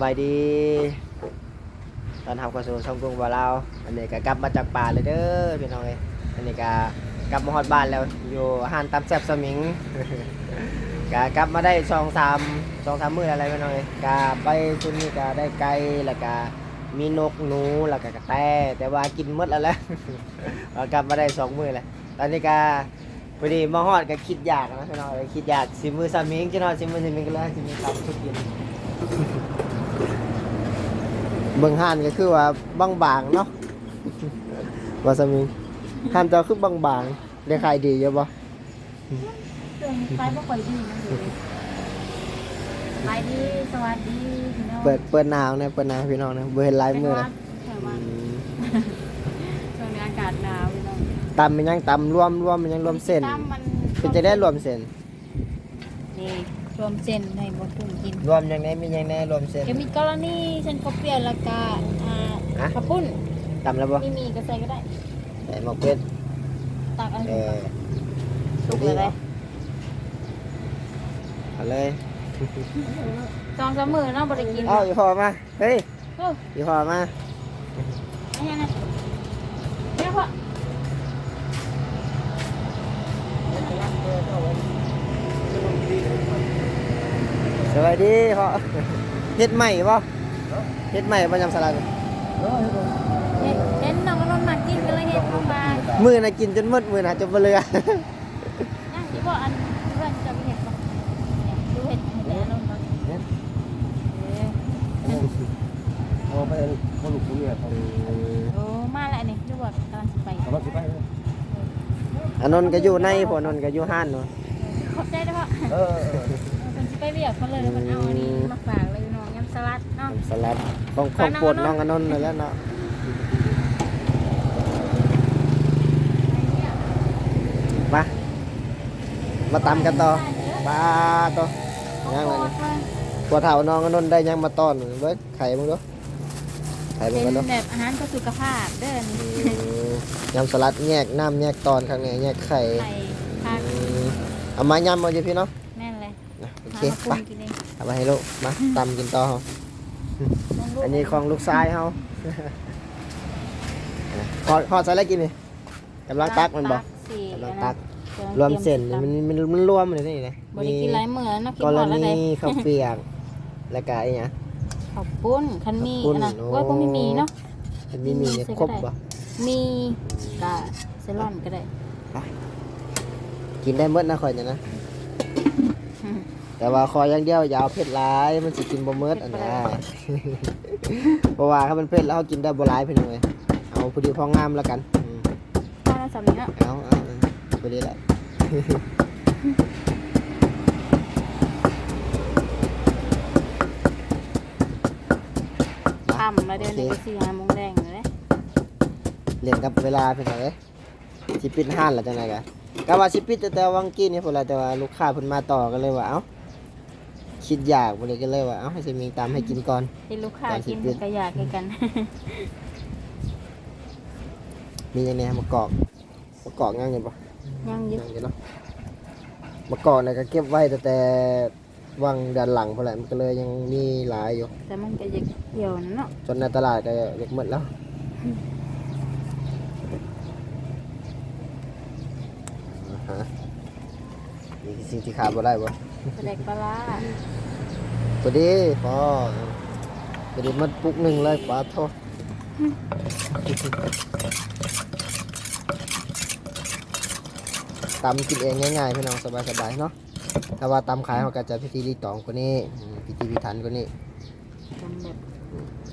บายดีตอนทำกระสูช่องกรุงบ่าวลาอันนี้ก็กลับมาจากป่าเลยเด้อพี่น้องเอ้อันนี้ก็กลับมาฮอดบ้านแล้วอยู่ห้านตำแซบสมิงก็กลับมาได้สองสามสองสามมื้ออะไรพี่น้องเอ้ก็ไปชุดนี้ก็ได้ไก่แล้วก็มีนกหนูแล้วก็กระแตแต่ว่ากินมดแล้วแหละก็กลับมาได้สองมื้อแล้วตอนนี้ก็พอดีมาฮอดก็คิดอยากนะพี่น้องเอ้คิดอยากสิมือสมิงจินอนสิมือสมิงก็เลยสิมีคำทุกกิน เบิ่งห่านก็คือว่าบางบางๆเนาะวาซามิห่านเจ้าคือบางบางๆได้ขายดีเยอะบ่เครื่องไปบ่ค่อยดีนะเลยไปดีสวัสดีพี่น้องเปิดเปิดหนาวนะเปิดหนาวพี่น้องนะบ่เห็นหลายมื้อนะแถวอืว่ามช่วงนี้อากาศหนาวพี่น้องตำมันยังตำรวมรวมมันยังรวมเส้นตั้มมันเป็นจะได้รวมเส้นนี่ร วมเส้นให้บ่ทุ่งกิน รวมยังไงมียังไงรวมเส้น ก็มีกรณีเส้นข้าวเปียกแล้วก็อ่าฮะ ข้าวปุ้นตำแล้วบ่ไม่มีก็ใส่ก็ได้ ใส่หมกเป็ดตักเอันเออสุกเลยเลยเอาเลยจองสามมือเนาะบ่ได้กินเอ้าอยู่พอมาเฮ้ยโอ้อยู่พอมา อันนี้นะเนี่ยพ่อ สวัสดีพ่อเฮ็ดใหม่บ่เฮ็ดใหม่บ่ยำสลัดเห็นเห็นน้องก็นอนมากินกันเลยเฮ็ดมาบานมื้อน่ะกินจนหมดมื้อน่ะจนบ่เหลือนั่งที่บ่อันเพื่อนจะไปเห็ดบ่เนี่ยดูเห็ดเห็ดแล้วลงมาเออโอ้ไปเขาลูกเขาเมียเขาโอ้มาแล้วนี่ดูว่ากำลังสิไปเขาสิไปเลยอันนนท์ก็อยู่ในพ่อนนท์ก็อยู่ห้านเนาะขอบใจเด้อพ่อเออเป็นสิ ไปเรียกเขาเลยแล้วมันเอาอันนี้มาฝากเลยน้องยำสลัดเนาะ สลัดของของโปรดน้องอนนท์นั่นแหล้วเนาะมา มาตำกันต่อปลาต่อยัยังงไงเลยตัวเฒ่าน้องอนนท์ได้ยังมาต้อนเบิ้งไข่มึงดูไข่เป็มึงนกันดูแบบอาหารเพื่อสุขภาพเด้อนี่อืมยำสลัดแยกน้ำแยกตอนข้างในแยกไข่ไข่ผักอืมเอามายำเอาอยู่พี่เนาะ เคมาปรุไปงกินเองเอาไปให้ลูกมาตำกินต่อเฮาลงลูกอันนี้ของลูกชายเฮาพอพอใส่อะไรกินนี่กำลังตักมันบ่สี่กำลังอันตันั้นกรวมเส้นนี่มันมันมันรวมเลยนี่นะบริกินหลายมื้อแล้วเนาะกินกหรมดแล้วณีเลยข้าวเปียกแล้วก็ไอ้หยังขอบปุ้นคันมีข้าวปุ้นอันนะโอ้ว่าพวกไม่มีเนาะมันมีมีเนี่ยใส่คก็รบได้บ่มีกะเซลอนก็ได้ กินได้หมดนะข่อยเนี่ยนะ แต่ว่าคอยอย่างเดียวอย่าเอาเผ็ดร้าย มันสิกินบ่เมิดอันนี้เพราะว่าถ้ามันเผ็ดแล้วเขากินได้บ่ร้ายเพิ่นเลยเอาพอดีพองามแล้วกันอืมป้าเราสำเนียงเอาเอาเอาพอดีแหละค่ำมาเดือนนี้ก็สี่ห้าโมงแดงเลยเรียนกับเวลาเพิ่นเอาเด้สิปิดห้านแล้วจังได๋กะก็ว่าสิปิดแต่แต่วังกี้นี่พุ่นล่ะแต่ว่าลูกค้าเพิ่นมาต่อก็เลยว่าเอ้า คิดอยากบ่เลยก็เลยว่าเอ้าให้สิมีตามให้กินก่อน ที่ลูกค้าก่อนสิกินปิดก็อยากให้กัน มีอย่างนี้มะกอกมะกอกงามอยู่บ่ยังอยึงามอยู่เนาะมะกอกน่ะก็เก็บไว้แต่แต่วังด้านหลังพุ่นแหละมันก็เลยยังมีหลายอยู่ แต่มันก็ยังเหี่ยวนะเนาะจนในตลาดก็อยากหมดแล้ว อ่าฮะนี่คือสิ่งที่ขาดบ่ได้บ่ แสดงปลาร้าพอดีพอพอดีมันปุกหนึ่งเลยปลาโทษตำกินเองง่ายๆพี่น้องสบายๆเนาะแต่ว่าตำขายเขาก็จะพิธีรีตองกว่านี้อืมพิธีพิถันกว่านี้ทำแบบ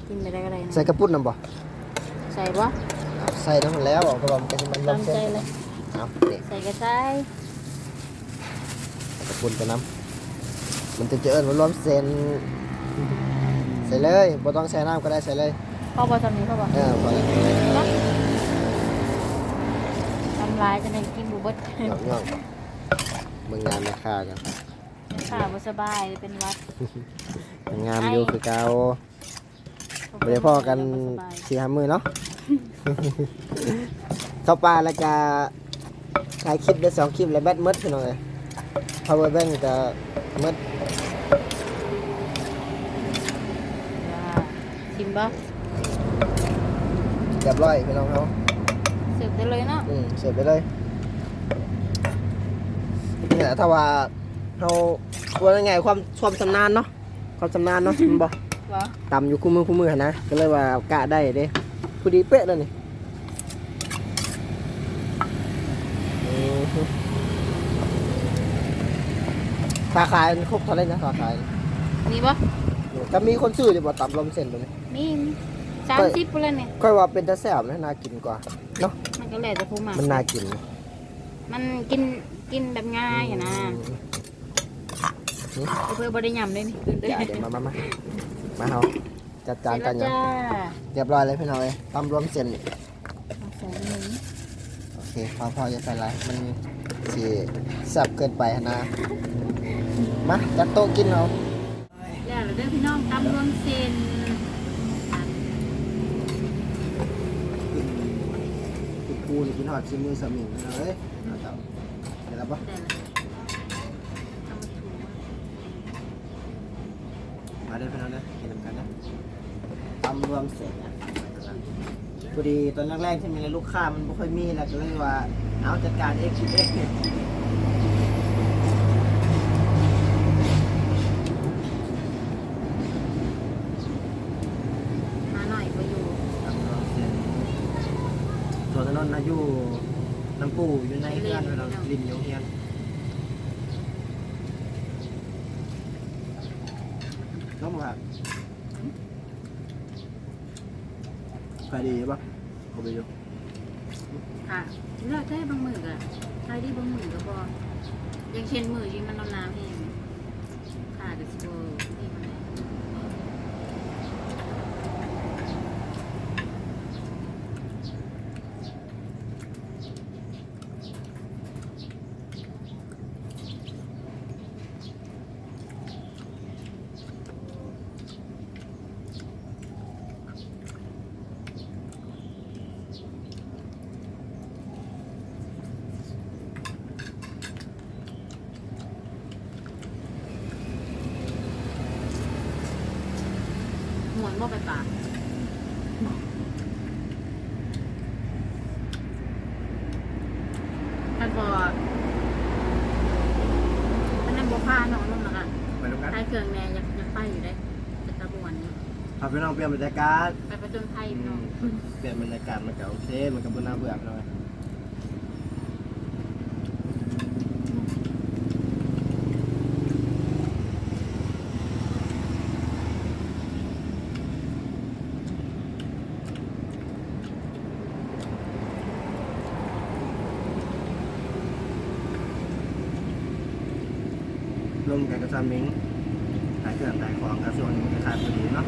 กินไม่ได้ก็ได้นะใส่กระปุ้นน้ำบ่ใส่ปะเอาใส่ทั้งหมดแล้วก็บอกมันก็จะมันลตางมเส้ใจนเลยเอานี่ใส่กระชายกระปุ้นไปน้ำ มันจะเจริญมันรวมเส้นใส่เลยบ่ต้องใส่น้ำก็ได้ใส่เลยพ่อบอทำนี้พ่อบอเออพอแล้วทำลายจะได้กินบุบดย่องย่องเมืองงานราคากันขาบ่สบายเป็นหวัดงามอยู่คือเก่าบ่ได้พ่อกันสี่ห้ามือเนาะเข้าป่าแล้วก็ถ่ายคลิปได้สองคลิปแล้วแบตหมดพี่น้องเอ้ย power bank ก็หมดบ่เรียบร้อยพี่น้องเขาเสิร์ฟได้เลยเนาะอืมเสร็จไปเลยนี่แหละถ้าว่าเราว่ายังไงความความชำนาญเนาะความชำนาญเนาะมันบอกบ่ตำอยู่คู่มือคู่มือหั่นนะก็เลยว่ากะได้เด้พอดีเป๊ะเลยนี่อือฮึสาขายมันครบเท่าไหรนะสาขายนี่บ่ก็มีคนซื้อจะบอกตำลมเส้นตัวนี้มีสามสิบพุ่นแล้วเนี่ยค่อยว่าเป็นตะแซ่บนะน่ากินกว่าเนาะมันก็แล้วแต่ผู้มักมันน่ากินมันกินกินแบบง่ายอะนะอืมเพื่อบ่ได้ยำเลยนี่ตื่นเต้นอย่าเดี๋ยวมามามามาเฮาจัดจาจานนกันจ้ายังเรียบร้อยเลยพี่น้องเอ้ยตำรวมเส้นนี่ใส่หนึ่งโอเคพอพอจะใส่อะไรมัน สีสับเกินไปนะ มาจัดโต๊ะกินเอาแล้วเราเด้อพี่น้องตำรวมเส้นคุณครูนี่กินหอดชิมมือสมิงเลยเอาเจ้าเดี๋ยวรับปะแต่ละเอามาถูมาได้อพี่น้องนะกินนำกันนะตำรวมเสร็จนะพอดีตอนแรกๆที่มีลูกค้ามันไม่ค่อยมีแล้วก็เลยว่า เอาจัดการเอ็กซ์เอ็กซ์เนี่ยมาหน่อยก็อยู่ตำรวมเสร็จส่วนถนนนะอยู่น้ำปูอยู่ในเฮือนพี่น้องริมอยู่เฮือนน้องผักขายดีปะเอาไปดู ค่ะเลือกได้บางมือก็ใช้ได้บางมือก็พออย่างเช่นมือที่มันน้ำเองค่ะก็สิบ่นี่มัน บ่ไปปากท่านบอกท่านนั่นบอกพาน้องลงแล้วกันไปดูกันไทยเครื่องแน่อยากอยากไปอยู่ได้จะตะบวนอยู่พาพี่น้องเปลี่ยนบรรยากาศไปประจนไทยพี่น้องเปลี่ยนบรรยากาศมันก็โอเคมันก็บ่น่าเบื่อเลย รวมกันกับซามิงขายเครื่องขายของกระทรวงนี้มันก็ขายพอดีเนาะ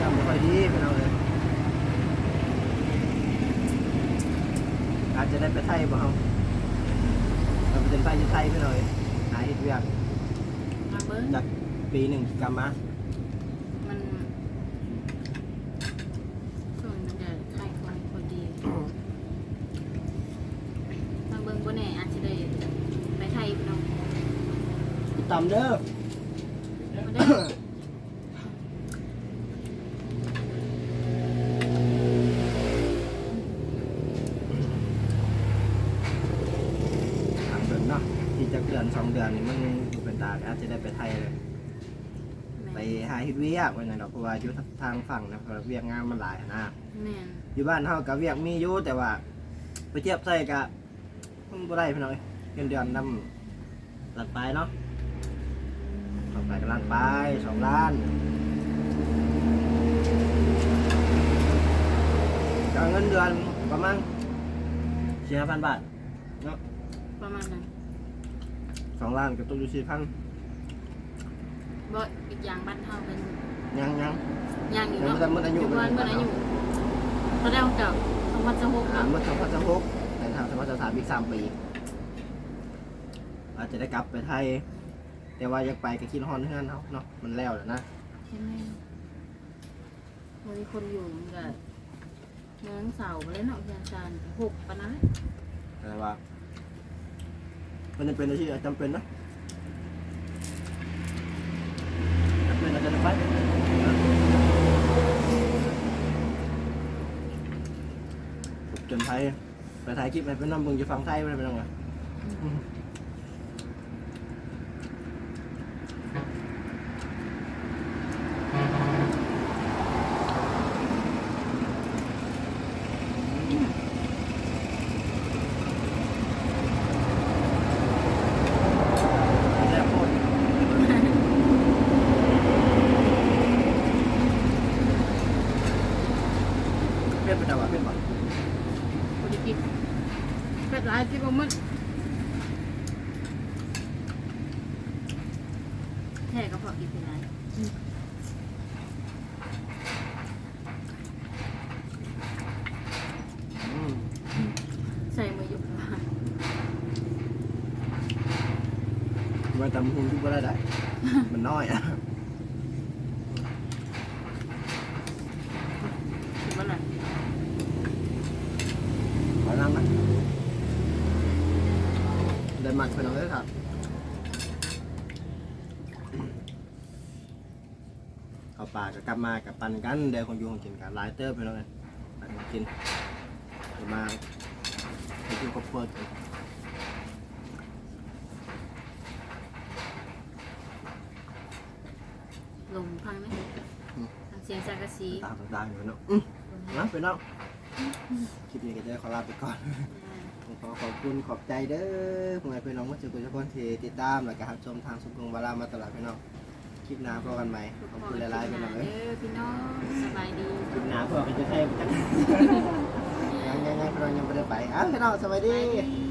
จำไม่ค่อยดีพี่น้องเลยอาจจะได้ไปไทยบ่เอาเราไปเป็นไปที่ไทยพี่น้องเลยหาเฮ็ดเวียกมาเบิ้งจากปีหนึ่งกลับมา มันส่วนมันจะไทยความพอดีมาเบิ้งบ่แน่อาจจะได้ไปไทยพี่น้อง ต่ำเด้อบ่ได้ทางเดินเนาะที่จะเดือนสองเดือนนี่มันอยู่เป็นตาอาจจะได้ไปไทยเลย ไปหาเฮ็ดเวียกไว้หน่อยเนาะเพราะว่าอยู่ทางฝั่งนะเพราะว่าเวียกงานมันหลายนะแม่นอยู่บ้านเฮากับเวียกมีอยู่แต่ว่าไปเทียบใส่กะมันบ่ได้พี่น้อยเงินเดือนนำหลักไปเนาะหลัก ไปกับล้านไปสองล้านก็เงินเดือนประมาณสี่ห้าพันบาทเนาะประมาณนั้นสองล้านก็ตกอยู่สี่พันบ่อีกอย่างบ้านเฮากันยังยังย่างอยู่ยังเนาะไม่ได้หมดอายุอยู่บ้านเมื่ออายุตอนแรกเก่าสองพันสิบหกอ่าเนาะเมื่อสองพันสิบหกในทางสมัครสถานอีกสามปี อาจจะได้กลับไปไทย แต่ว่าอยากไปก็คิดฮอนเฮือนเฮาเนาะมันแล้วแล้วนะใช่ไหมวันนี้คนอยู่มันก็เนื้อเสาร์ไปแล้วเนาะอาจารย์หกปะนะแต่ว่า มันจะเป็นอาชีพจำเป็นนะจำเป็นอาจารย์ไปจนไทยไปไทยคลิปไปเป็นน้ำมึงจะฟังไทยไปเป็นยังไงำหุ่นที่บ่ได้ได้ มันน้อยอะคิดว่าอะไรขอนั่งนะได้หมักไปหน่อยเลยครับเอาปลากับกลับมากับปันกันเดี๋ยวคนอยู่ของกินกับลายเตอร์ไปหน่อยปันกินเดี๋ยวมาไปกินข้าวโพดกัน ลมพังไหมทางเสียงสังกะสีต่างๆอยู่เนาะอืมนะไปเนาะคลิปนี้ก็จะขอลาไปก่อนผมขอขอบคุณขอบใจเด้อผู้ใหญ่พี่น้องมาเจอกันทุกคนที่ติดตามและก็รับชมทางสุขุมวารามาตลอดพี่น้องคลิปหน้าพบกันใหม่ขอบคุณหลายๆพี่น้องเด้เอ้ยอพี่น้องสบายดีคลิปหน้าพวกกันจะเทพจังยังยังยังพี่น้องยังไม่ได้ไปอ้าวพี่น้องสวัสสดีบายดี